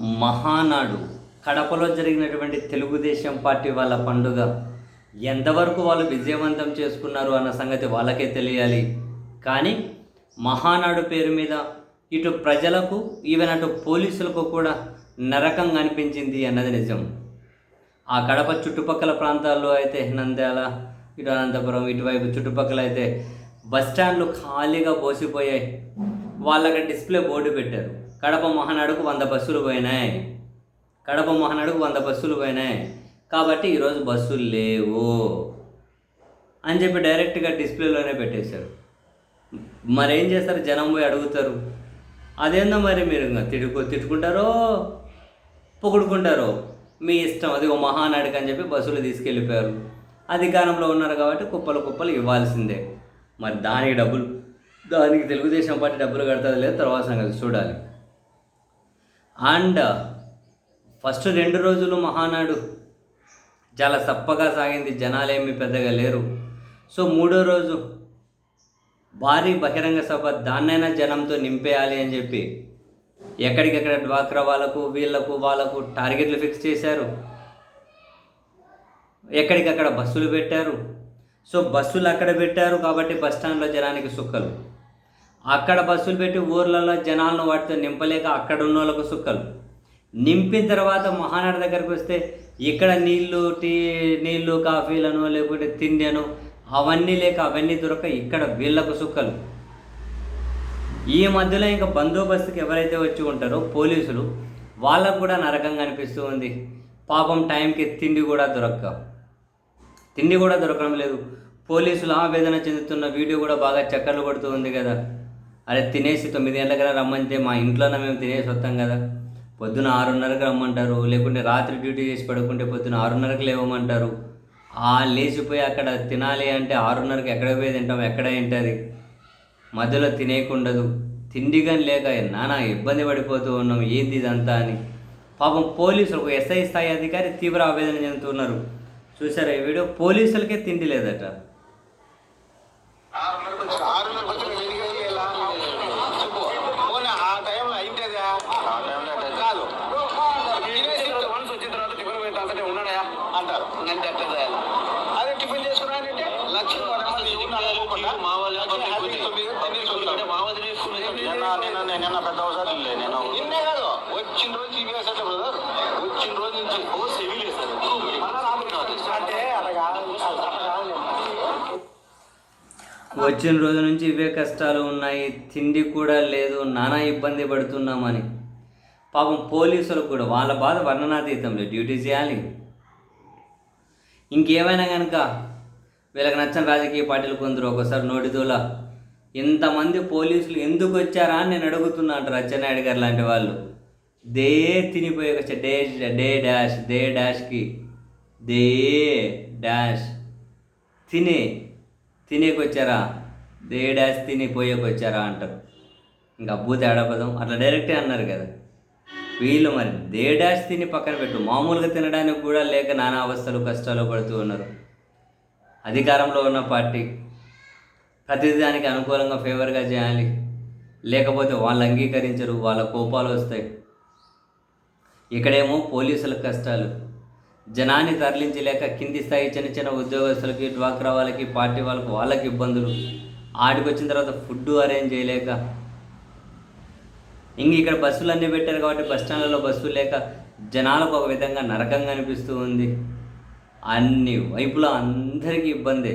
మహానాడు. కడపలో జరిగినటువంటి తెలుగుదేశం పార్టీ వాళ్ళ పండుగ. ఎంతవరకు వాళ్ళు విజయవంతం చేసుకున్నారు అన్న సంగతి వాళ్ళకే తెలియాలి. కానీ మహానాడు పేరు మీద ఇటు ప్రజలకు ఈవెన్ అటు పోలీసులకు కూడా నరకంగా అనిపించింది అన్నది నిజం. ఆ కడప చుట్టుపక్కల ప్రాంతాల్లో అయితే నంద్యాల ఇటు అనంతపురం ఇటువైపు చుట్టుపక్కల అయితే బస్ స్టాండ్లు ఖాళీగా పోసిపోయాయి. వాళ్ళకి డిస్ప్లే బోర్డు పెట్టారు. కడప మహానాడుకు వంద బస్సులు పోయినాయి. కడప మహానాడుకు వంద బస్సులు పోయినాయి. కాబట్టి ఈరోజు బస్సులు లేవు. అని చెప్పి డైరెక్ట్గా డిస్ప్లేలోనే పెట్టేశారు. మరేం చేస్తారు? జనం పోయి అడుగుతారు. అదేందో మరి మీరు ఇంకా తిట్టుకు తిట్టుకుంటారో? పొగుడుకుంటారో? మీ ఇష్టం. అది ఓ మహానాడుకు అని చెప్పి బస్సులు తీసుకెళ్ళిపోయారు. అధికారంలో ఉన్నారు కాబట్టి కుప్పలు కుప్పలు ఇవ్వాల్సిందే. మరి దానికి డబ్బులు దానికి తెలుగుదేశం పార్టీ డబ్బులు కడుతుంది లేదు తర్వాత సంగతి చూడాలి. అండ్ ఫస్ట్ రెండు రోజులు మహానాడు. చాలా సప్పగా సాగింది. జనాలేమి పెద్దగా లేరు. సో మూడో రోజు భారీ బహిరంగ సభ దాన్నైనా జనంతో నింపేయాలి అని చెప్పి ఎక్కడికెక్కడ డ్వాక్రా వాళ్ళకు వీళ్ళకు వాళ్ళకు టార్గెట్లు ఫిక్స్ చేశారు. ఎక్కడికక్కడ బస్సులు పెట్టారు. సో బస్సులు అక్కడ పెట్టారు కాబట్టి బస్ స్టాండ్లో జనానికి సుక్కలు. అక్కడ బస్సులు పెట్టి ఊర్లలో జనాలను వాటితో నింపలేక అక్కడ ఉన్న వాళ్ళకు సుక్కలు. నింపిన తర్వాత మహానాడు దగ్గరికి వస్తే ఇక్కడ నీళ్ళు టీ నీళ్ళు కాఫీలను లేకుంటే తిండెను అవన్నీ లేక అవన్నీ దొరక ఇక్కడ వీళ్ళకు సుక్కలు. ఈ మధ్యలో ఇంకా బందోబస్తుకి ఎవరైతే వచ్చి ఉంటారో పోలీసులు వాళ్ళకు కూడా నరకంగా అనిపిస్తూ ఉంది. పాపం టైంకి తిండి కూడా దొరక్క. తిండి కూడా దొరకడం లేదు. పోలీసులు ఆవేదన చెందుతున్న వీడియో కూడా బాగా చక్కర్లు కొడుతూ ఉంది కదా. అరే తినేసి తొమ్మిది గంటలకు రమ్మంటే మా ఇంట్లోనే మేము తినేసి వస్తాం కదా. పొద్దున ఆరున్నరకు రమ్మంటారు లేకుంటే రాత్రి డ్యూటీ చేసి పడుకుంటే పొద్దున ఆరున్నరకు లేవమంటారు. ఆ లేచిపోయి అక్కడ తినాలి అంటే ఆరున్నరకు ఎక్కడ పోయి తింటాం ఎక్కడ తింటుంది మధ్యలో తినేయకుండదు తిండి కానీ లేక నానా ఇబ్బంది పడిపోతూ ఉన్నాం ఏంది ఇదంతా అని. పాపం పోలీసులు ఒక ఎస్ఐ స్థాయి అధికారి తీవ్ర ఆవేదన చెందుతున్నారు. చూసారా ఈ వీడియో? పోలీసులకే తిండి లేదట ఆరున్నర బస్సులు వెలిగి వెలిగి ఎలా? చెప్పు. పోనీ ఆ టైంలో అయితేదా? కాదు. తినేసి వన్స్ వచ్చిన తర్వాత టిఫిన్ పోయిన తర్వాత ఉన్నాడా అంటారు నేను ఎక్కడ అదే టిఫిన్ చేసుకున్నానంటే లక్ష్యం వనమల్లి ఎవరు నిన్న పెద్ద అవసరం లేదు నేను నిన్నే కాదు. వచ్చిన రోజు సిబిఎస్ అంటే బ్రదర్ వచ్చిన రోజు నుంచి ఓ సివిల్ అంటే అలాగా అట్లా కాదు. వచ్చిన రోజు నుంచి ఇవే కష్టాలు ఉన్నాయి తిండి కూడా లేదు నానా ఇబ్బంది పడుతున్నామని. పాపం పోలీసులకు కూడా వాళ్ళ బాధ వర్ణనాతీతంలో డ్యూటీ చేయాలి. ఇంకేమైనా కనుక వీళ్ళకి నచ్చిన రాజకీయ పార్టీలు కొందరు ఒకసారి నోటిదోల ఇంతమంది పోలీసులు ఎందుకు వచ్చారా అని నేను అడుగుతున్నా అంటారు గారు లాంటి వాళ్ళు. దే తినిపోయే డే డే డాష్ దే డాష్కి దే డాష్. తినే తినేకొచ్చారా? దే డాష్ తిని పోయేకొచ్చారా అంటారు. ఇంకా అబ్బు తేడా పదం అట్లా డైరెక్టే అన్నారు కదా. వీళ్ళు మరి దేడాష్ తిని పక్కన పెట్టు. మామూలుగా తినడానికి కూడా లేక నానా అవస్థలు కష్టాలు పడుతూ ఉన్నారు. అధికారంలో ఉన్న పార్టీ ప్రతిదానికి అనుకూలంగా ఫేవర్గా చేయాలి. లేకపోతే వాళ్ళు అంగీకరించరు వాళ్ళ కోపాలు వస్తాయి. ఇక్కడేమో పోలీసుల కష్టాలు. జనాన్ని తరలించలేక కింది స్థాయి చిన్న చిన్న ఉద్యోగస్తులకి డ్వాక్రా వాళ్ళకి పార్టీ వాళ్ళకి వాళ్ళకి ఇబ్బందులు. ఆడికి వచ్చిన తర్వాత ఫుడ్ అరేంజ్ చేయలేక ఇంక ఇక్కడ బస్సులు అన్నీ పెట్టారు కాబట్టి బస్ స్టాండ్లలో బస్సులు లేక జనాలకు ఒక విధంగా నరకంగా అనిపిస్తూ ఉంది. అన్ని వైపులా అందరికీ ఇబ్బందే.